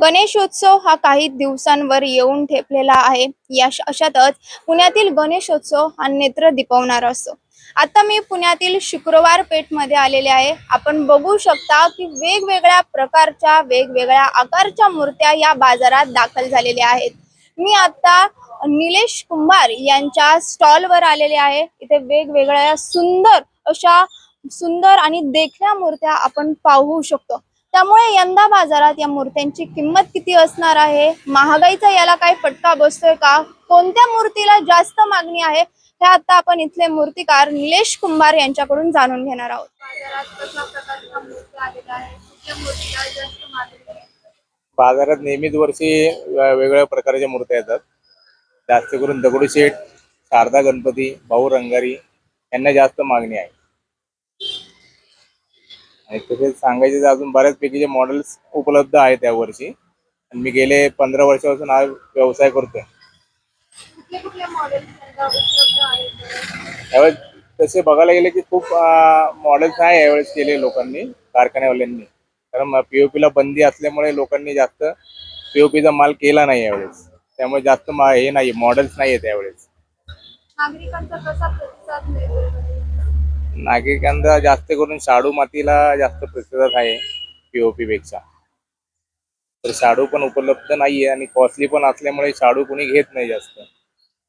गणेशोत्सव हा काही दिवसांवर येऊन ठेपलेला आहे. या अशातच पुण्यातील गणेशोत्सव हा नेत्र दिपवणारा असतो. आता मी पुण्यातील शुक्रवार पेठमध्ये आलेले आहे. आपण बघू शकता की वेगवेगळ्या प्रकारच्या वेगवेगळ्या आकारच्या मूर्त्या या बाजारात दाखल झालेल्या आहेत. मी आता निलेश कुंभार यांच्या स्टॉलवर आलेले आहे. इथे वेगवेगळ्या सुंदर अशा सुंदर आणि देखण्या मूर्त्या आपण पाहू शकतो. त्यामुळे यंदा बाजारात या मूर्त्यांची किंमत किती असणार आहे? महागाईचा याला काही फटका बसतोय का? कोणत्या मूर्तीला जास्त मागणी आहे? हे आता आपण इथले मूर्तिकार निलेश कुंभार यांच्याकडून जाणून घेणार आहोत. बाजारात कशा प्रकारच्या मूर्त्या आलेल्या आहेत? कुठल्या मूर्तीला जास्त मागणी आहे? बाजारात नेहमीच वर्षी वेगवेगळ्या प्रकारच्या मूर्त्या येतात. जास्त करून दगडूशेठ शारदा गणपती भाऊ रंगारी यांना जास्त मागणी आहे. तसेच सांगायचे तर अजून बऱ्याचपैकीचे मॉडेल्स उपलब्ध आहेत या वर्षी. आणि मी गेले पंधरा वर्षापासून हा व्यवसाय करतोय. यावेळेस तसे बघायला गेले की खूप मॉडेल्स आहे यावेळेस केले लोकांनी कारखान्यावाल्यांनी. कारण पीओपीला बंदी असल्यामुळे लोकांनी जास्त पीओपीचा माल केला नाही यावेळेस. त्यामुळे जास्त हे नाही मॉडेल्स नाही आहेत यावेळेस. नागरिकांचा कसा प्रतिसाद मिळतो नागरिकांचा जास्त करून शाडू मातीला जास्त प्रतिसाद आहे पीओपी पेक्षा. तर शाडू पण उपलब्ध नाहीये आणि कॉस्टली पण असल्यामुळे शाडू कोणी घेत नाही जास्त.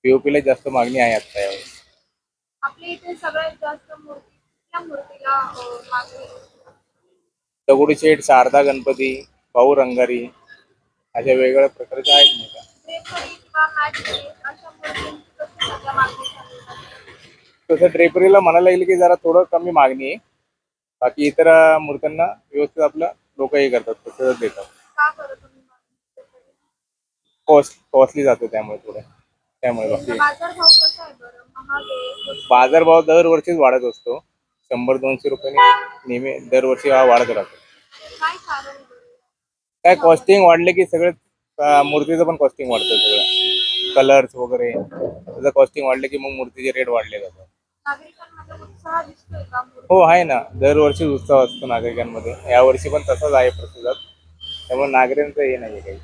पीओपीला जास्त मागणी आहे आता यावेळेस आपल्या इथे सगळ्यात जास्त मूर्ती कुठल्या मूर्तीला अं, मागणी आहे? दगडूशेठ शारदा गणपती भाऊ रंगारी अशा वेगवेगळ्या प्रकारच्या आहेत अशा मूर्तींची कशी सध्या मागणी चालू आहे? तसं ड्रेपरीला म्हणायला गेलं की जरा थोडं कमी मागणी आहे. बाकी इतर मूर्त्यांना व्यवस्थित आपलं लोक हे करतात तसंच देतात? कॉस्ट कॉस्टली जातं त्यामुळे थोडं. त्यामुळे बाकी बाजारभाव दरवर्षीच वाढत असतो. शंभर दोनशे रुपयाने नेहमी दरवर्षी हा वाढत राहतो. काय कॉस्टिंग वाढले की सगळं मूर्तीचं पण कॉस्टिंग वाढतं सगळं. कलर्स वगैरे त्याचं कॉस्टिंग वाढले की मग मूर्तीचे रेट वाढले जातात. हो आहे ना. दरवर्षी उत्सव असतो नागरिकांमध्ये. यावर्षी पण तसाच आहे प्रतिसाद त्यामुळे नागरिकांचं हे नाही काही.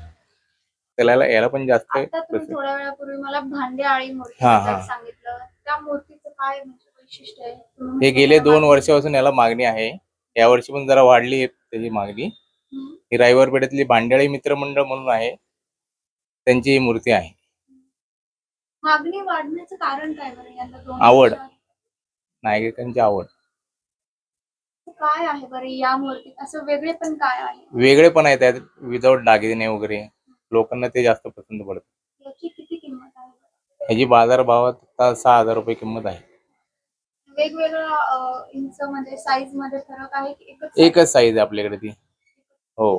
त्याला याला पण जास्त आता तुम्ही प्रतिसाद थोड्या वेळापूर्वी मला भांडे आळी मूर्ती हा, हा. सांगितलं. त्या मूर्तीचं काय म्हणजे वैशिष्ट्य आहे? तुम्ही हे गेले दोन वर्षापासून याला मागणी आहे. यावर्षी पण जरा वाढली आहे त्याची मागणी. हम्म. ही रायवर पेठेतली भांड्याळी मित्रमंडळ म्हणून आहे. त्यांची ही मूर्ती आहे. मागणी वाढण्याचं कारण काय बरं? यंदा दोन आवड. वर्षात? नागरिकांची आवड. काय आहे बरं या मूर्तीत असं वेगळे पण काय आहे? वेगळे पण आहे त्यात विदाऊट दागिने वगैरे. लोकांना ते जास्त पसंत पडतं. याची किती किंमत आहे? बरं? ह्याची बाजारभावात आता सहा हजार रुपये किंमत आहे. वेगवेगळ्या अं, इंच मध्ये साईजमध्ये फरक आहे की एकच एकच साईज आहे आपल्याकडे ती. हो.